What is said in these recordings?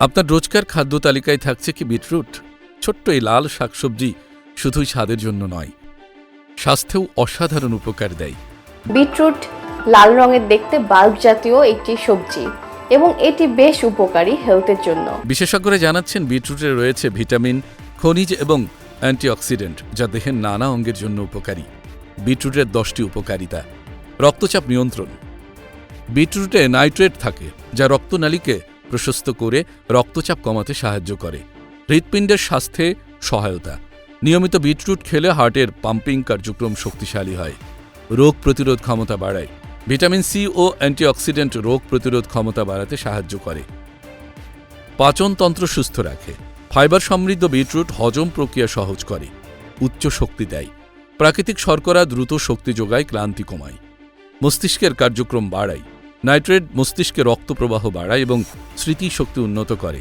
আপনার রোজকার খাদ্য তালিকায় থাকছে কি বিটরুট? ছোট্ট এই লাল শাকসবজি শুধুই স্বাদের জন্য নয় স্বাস্থ্যেও অসাধারণ উপকার দেয়। বিটরুট লাল রঙের দেখতে বাল্ব জাতীয় একটি সবজি এবং এটি বেশ উপকারী হেলথের জন্য। বিশেষজ্ঞরা জানাচ্ছেন বিটরুটে রয়েছে ভিটামিন খনিজ এবং অ্যান্টিঅক্সিডেন্ট যা দেহের নানা অঙ্গের জন্য উপকারী। বিটরুটের দশটি উপকারিতা। রক্তচাপ নিয়ন্ত্রণ। বিটরুটে নাইট্রেট থাকে যা রক্তনালীকে প্রশস্ত করে রক্তচাপ কমাতে সাহায্য করে। হৃৎপিণ্ডের স্বাস্থ্যে সহায়তা। নিয়মিত বিটরুট খেলে হার্টের পাম্পিং কার্যক্রম শক্তিশালী হয়। রোগ প্রতিরোধ ক্ষমতা বাড়ায়। ভিটামিন সি ও অ্যান্টিঅক্সিডেন্ট রোগ প্রতিরোধ ক্ষমতা বাড়াতে সাহায্য করে। পাচনতন্ত্র সুস্থ রাখে। ফাইবার সমৃদ্ধ বিটরুট হজম প্রক্রিয়া সহজ করে। উচ্চ শক্তি দেয়। প্রাকৃতিক শর্করা দ্রুত শক্তি যোগায়, ক্লান্তি কমায়। মস্তিষ্কের কার্যক্রম বাড়ায়। নাইট্রেট মস্তিষ্কে রক্ত প্রবাহ বাড়ায় এবং স্মৃতিশক্তি উন্নত করে।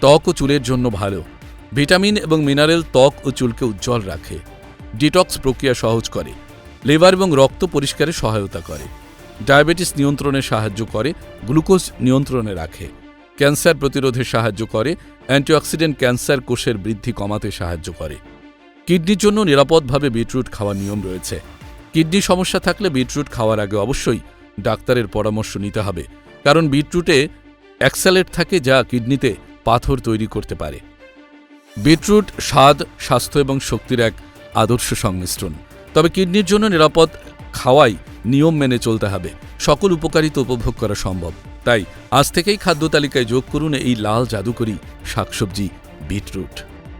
ত্বক ও চুলের জন্য ভালো। ভিটামিন এবং মিনারেল ত্বক ও চুলকে উজ্জ্বল রাখে। ডিটক্স প্রক্রিয়া সহজ করে। লিভার এবং রক্ত পরিষ্কারে সহায়তা করে। ডায়াবেটিস নিয়ন্ত্রণে সাহায্য করে, গ্লুকোজ নিয়ন্ত্রণে রাখে। ক্যান্সার প্রতিরোধে সাহায্য করে, অ্যান্টিঅক্সিডেন্ট ক্যান্সার কোষের বৃদ্ধি কমাতে সাহায্য করে। কিডনির জন্য নিরাপদভাবে বিটরুট খাওয়ার নিয়ম রয়েছে। কিডনি সমস্যা থাকলে বিটরুট খাওয়ার আগে অবশ্যই ডাক্তারের পরামর্শ নিতে হবে, কারণ বিটরুটে অ্যাক্সালেট থাকে যা কিডনিতে পাথর তৈরি করতে পারে। বিটরুট স্বাদ, স্বাস্থ্য এবং শক্তির এক আদর্শ সংমিশ্রণ। তবে কিডনির জন্য নিরাপদ খাওয়াই নিয়ম মেনে চলতে হবে। সকল উপকারিতা উপভোগ করা সম্ভব। তাই আজ থেকেই খাদ্য তালিকায় যোগ করুন এই লাল জাদুকরি শাকসবজি বিটরুট।